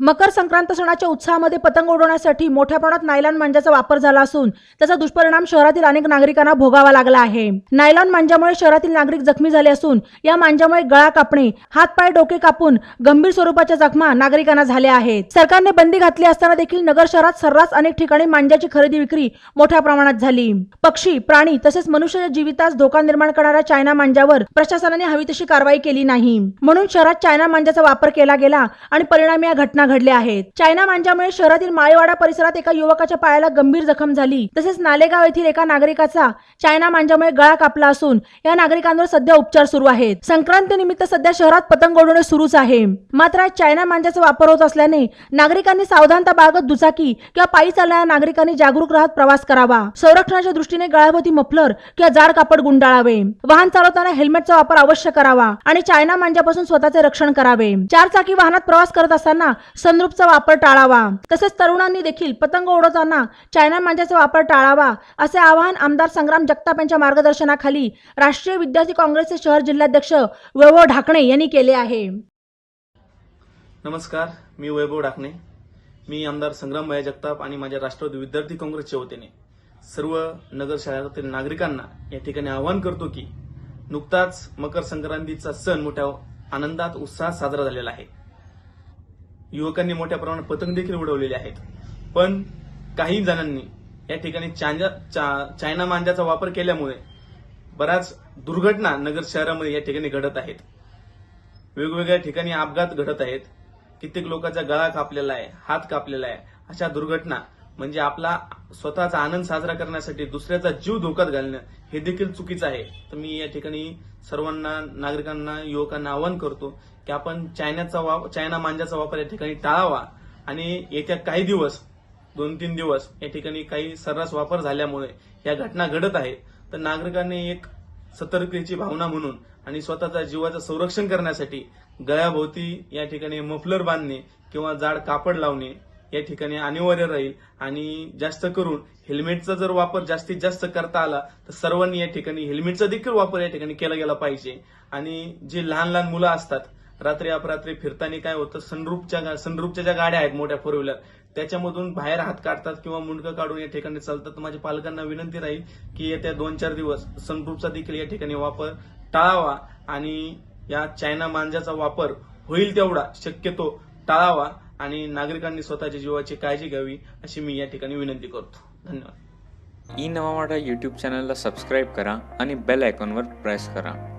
मकर संक्रांत सणाच्या उत्साहामध्ये पतंग उडवण्यासाठी मोठ्या प्रमाणात नायलॉन मांजाचा वापर झाला असून त्याचा दुष्परिणाम शहरातील अनेक नागरिकांना भोगावा लागला आहे. नायलॉन मांजामुळे शहरातील नागरिक जखमी झाले असून या मांजामुळे गळा कापणे हातपाय डोके कापून गंभीर स्वरूपाच्या जखमा नागरिकांना झाल्या आहेत. सरकारने बंदी घातली असताना देखील नगर शहरात सर्रास अनेक ठिकाणी मांजाची खरेदी विक्री मोठ्या प्रमाणात झाली. पक्षी प्राणी तसेच मनुष्याच्या जीवितास धोका निर्माण करणाऱ्या चायना मांजावर प्रशासनाने हवी तशी कारवाई केली नाही. म्हणून शहरात चायना मांजाचा वापर केला गेला आणि परिणामी या घटना घडल्या आहेत. चायना मांजामुळे शहरातील माळेवाडा परिसरात एका युवकाच्या पायाला गंभीर जखम झाली. तसेच नालेगाव येथील एका नागरिकाचा चायना मांजामुळे गळा कापला असून या नागरिकांवर सध्या उपचार सुरू आहेत. संक्रांती निमित्त सध्या शहरात पतंग उडवणे सुरूच आहे. मात्र चायना मांजाचा वापर होत असल्याने नागरिकांनी सावधानता बाळगत दुचाकी किंवा पायी चालणाऱ्या नागरिकांनी जागरूक राहत प्रवास करावा. संरक्षणाच्या दृष्टीने गळ्याभोवती मफलर किंवा जाड कापड गुंडाळावे. वाहन चालवताना हेल्मेटचा वापर अवश्य करावा आणि चायना मांजापासून स्वतःचे रक्षण करावे. चार चाकी वाहनात प्रवास करत असताना सनरूपचा वापर टाळावा. तसेच तरुणांनी देखील पतंग उडवताना चायना मांजाचा वापर टाळावा असे आवाहन आमदार संग्राम जगताप यांच्या मार्गदर्शनाखाली राष्ट्रीय विद्यार्थी काँग्रेसचे शहर जिल्हाध्यक्ष वैभव ढाकणे यांनी केले आहे. नमस्कार मी वैभव ढाकणे. मी आमदार संग्राम भाई जगताप आणि माझ्या राष्ट्रवादी विद्यार्थी काँग्रेसच्या वतीने सर्व नगर शहरातील नागरिकांना या ठिकाणी आवाहन करतो की नुकताच मकर संक्रांतीचा सण मोठ्या आनंदात उत्साहात साजरा झालेला आहे. युवकांनी मोठ्या प्रमाणात पतंग देखील उडवलेले आहेत. पण काही जणांनी या ठिकाणी चांजा चा- चायना मांजाचा वापर केल्यामुळे बऱ्याच दुर्घटना नगर शहरामध्ये या ठिकाणी घडत आहेत. वेगवेगळ्या ठिकाणी अपघात घडत आहेत. कित्येक लोकांचा गळा कापलेला आहे हात कापलेला आहे. अशा दुर्घटना म्हणजे आपला स्वतःचा आनंद साजरा करण्यासाठी दुसऱ्याचा जीव धोक्यात घालणं हे देखील चुकीचं आहे. तर मी या ठिकाणी सर्वांना नागरिकांना युवकांना आवाहन करतो की आपण चायनाचा वापर चायना मांजाचा वापर या ठिकाणी टाळावा. आणि येत्या काही दिवस दोन तीन दिवस या ठिकाणी काही सर्रास वापर झाल्यामुळे या घटना घडत आहेत तर नागरिकांनी एक सतर्कतेची भावना म्हणून आणि स्वतःच्या जीवाचं संरक्षण करण्यासाठी गळ्याभोवती या ठिकाणी मफलर बांधणे किंवा जाड कापड लावणे या ठिकाणी अनिवार्य राहील. आणि जास्त करून हेल्मेटचा जर वापर जास्तीत जास्त करता आला तर सर्वांनी या ठिकाणी हेल्मेटचा देखील वापर या ठिकाणी केला गेला पाहिजे. आणि जे लहान लहान मुलं असतात रात्री अपरात्री फिरताना काय होतं सनरूपच्या सनरूपच्या ज्या गाड्या आहेत मोठ्या फोर व्हीलर त्याच्यामधून बाहेर हात काढतात किंवा मुंडकं काढून या ठिकाणी चालतात. तर माझ्या पालकांना विनंती राहील की येत्या दोन चार दिवस सनरूपचा देखील या ठिकाणी वापर टाळावा आणि या चायना मांजाचा वापर होईल तेवढा. शक्यतो टाळावा. आणि नागरिकांनी स्वतःच्या जीवाची काळजी घ्यावी अशी मी या ठिकाणी विनंती करतो. धन्यवाद. ई नवामाडा यूट्यूब चॅनलला सबस्क्राईब करा आणि बेल आयकॉनवर प्रेस करा.